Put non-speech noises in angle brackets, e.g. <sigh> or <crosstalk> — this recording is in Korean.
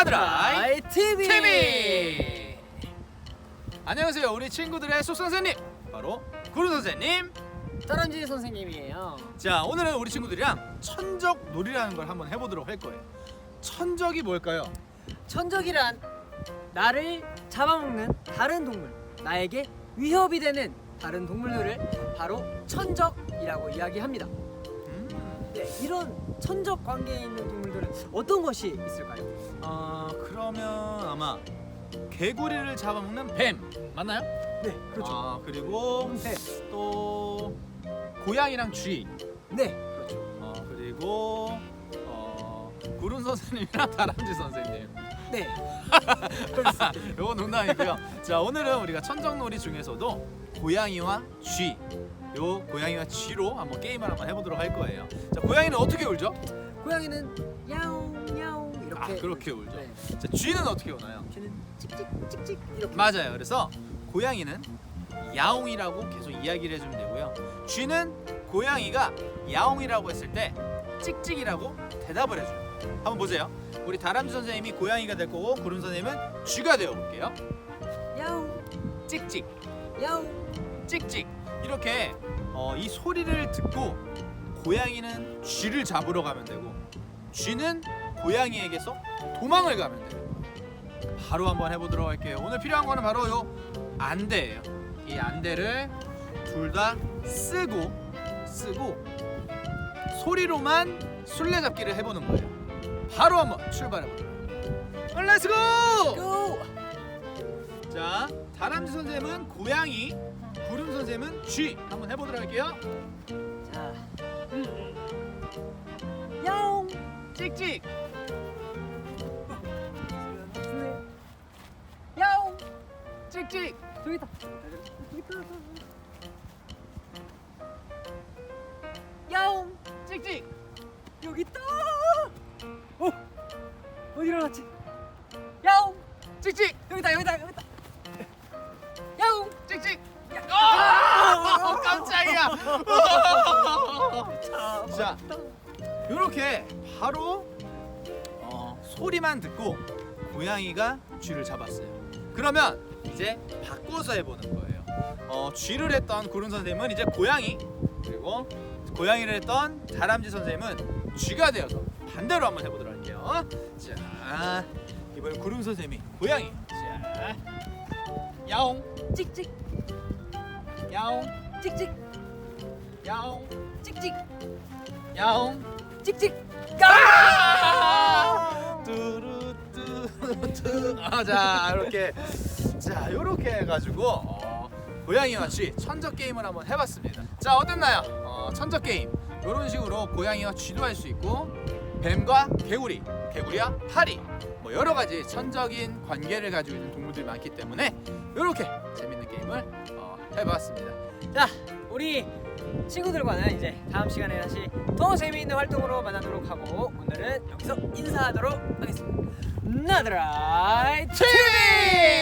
나드라이 TV. TV. 안녕하세요, 우리 친구들의 속 선생님 바로 구루 선생님. 다람쥐 선생님이에요. 자, 오늘은 우리 친구들이랑 천적 놀이라는 걸 한번 해보도록 할 거예요. 천적이 뭘까요? 천적이란 나를 잡아먹는 다른 동물, 나에게 위협이 되는 다른 동물들을 바로 천적이라고 이야기합니다. 음, 네, 이런 천적 관계에 있는 동물들은 어떤 것이 있을까요? 어, 그러면 아마 개구리를 잡아먹는 뱀 맞나요? 네, 그렇죠. 아, 그리고 네, 또 고양이랑 쥐. 네, 그렇죠. 어, 그리고 어, 구른 선생님이랑 다람쥐 선생님. 네, <laughs> 요거 농담이고요. 자 오늘은 우리가 천적놀이 중에서도 고양이와 쥐. 요 고양이와 쥐로 한번 게임을 한번 해보도록 할 거예요. 자 고양이는 어떻게 울죠? 고양이는 야옹 야옹 아 이렇게. 그렇게 울죠. 네, 자 쥐는 어떻게 우나요? 쥐는 찍찍 찍찍 이렇게. 맞아요. 그래서 고양이는 야옹이라고 계속 이야기를 해주면 되고요. 쥐는 고양이가 야옹이라고 했을 때 찍찍이라고 대답을 해줘요. 한번 보세요. 우리 다람쥐 선생님이 고양이가 될 거고 구름 선생님은 쥐가 되어 볼게요. 야옹 찍찍. 야옹. 찍찍 이렇게 어, 이 소리를 듣고 고양이는 쥐를 잡으러 가면 되고 쥐는 고양이에게서 도망을 가면 돼요. 바로 한번 해보도록 할게요. 오늘 필요한 거는 바로 요 안대예요. 이 안대를 둘 다 쓰고 쓰고 소리로만 술래잡기를 해보는 거예요. 바로 한번 출발해 보도록. 렛츠고! 고! 자, 다람쥐 선생님은 고양이, 구름 선생님은 쥐 한번 해보도록 할게요. 자, 야옹. 찍찍, 네. 야옹. 찍찍. 저기 있다. 저기 있다. 찍찍. 여기 있다. 어. 어디로 갔지? 야옹. 찍찍, 여기다 여기다 여기다. 야옹. 찍찍. 아, 깜짝이야. 자, 이렇게 바로 어, 소리만 듣고 고양이가 쥐를 잡았어요. 그러면 이제 바꿔서 해보는 거예요. 어, 쥐를 했던 구름 선생님은 이제 고양이 그리고 고양이를 했던 다람쥐 선생님은 쥐가 되어서 반대로 한번 해보도록 할게요. 자, 이번엔 구름 선생님이 고양이. 자, 야옹, 찍찍 야옹, 찍찍 야옹, 찍찍 야옹. 찍찍. 아! 뚜루뚜뚜. 아, 자 이렇게 자 이렇게 해가지고 어, 고양이 와 쥐 천적 게임을 한번 해봤습니다. 자 어땠나요? 어, 천적 게임 이런 식으로 고양이와 쥐도 할 수 있고 뱀과 개구리, 개구리와 파리 뭐 여러 가지 천적인 관계를 가지고 있는 동물들이 많기 때문에 이렇게 재밌는 게임을 어, 해봤습니다. 자, 우리 친구들과는 이제 다음 시간에 다시 더 재미있는 활동으로 만나도록 하고 오늘은 여기서 인사하도록 하겠습니다. 나드라이 TV!